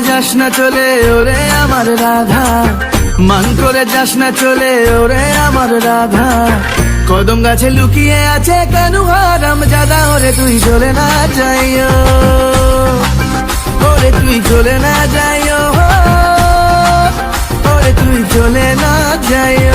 যাস না চলে, ওরে আমার রাধা। মান করে যাস না চলে, ওরে আমার রাধা। কদম গাছে লুকিয়ে আছে কেন হারাম জাদা ওরে তুই চলে না যাইও। ওরে তুই চলে না যাইও। ওরে তুই চলে না যাইও।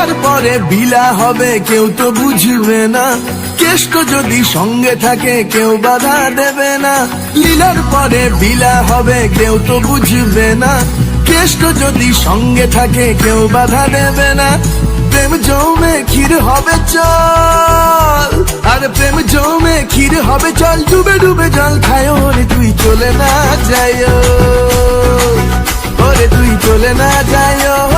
লীলার পরে বিলা হবে, কেউ তো বুঝবে না। কেষ্ট যদি সঙ্গে থাকে, কেউ বাধা দেবে না। লীলার পরে বিলা হবে, কেউ তো বুঝবে না। কেষ্ট যদি সঙ্গে থাকে, কেউ বাধা দেবে না। প্রেম জমে ক্ষীর হবে, চল। আর প্রেম জমে ক্ষীর হবে, চল। ডুবে ডুবে জল খায়, ওরে তুই চলে না যায়। ওরে তুই চলে না যায়।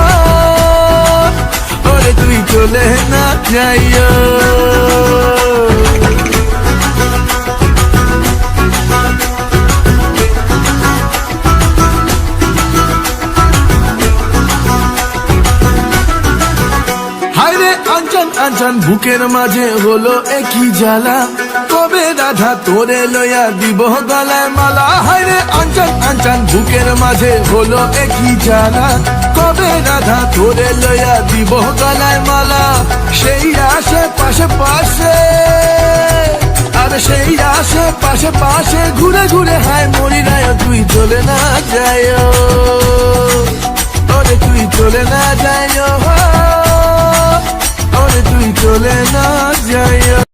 চলে না যাইও বুকের মাঝে হলো একই জ্বালা কবে রাধা তোরে লইয়া দিব গলায় মালা হায়রে আঞ্চন আঞ্চন বুকের মাঝে হলো একই জ্বালা রাধা তোরে লইয়া দিব গলায় মালা। সেই আসে পাশে। পাশে আর সেই আসে পাশে পাশে ঘুরে ঘুরে হায় মরি রায়, তুই চলে না যায় ওরে তুই চলে না যায় ওরে তুই চলে না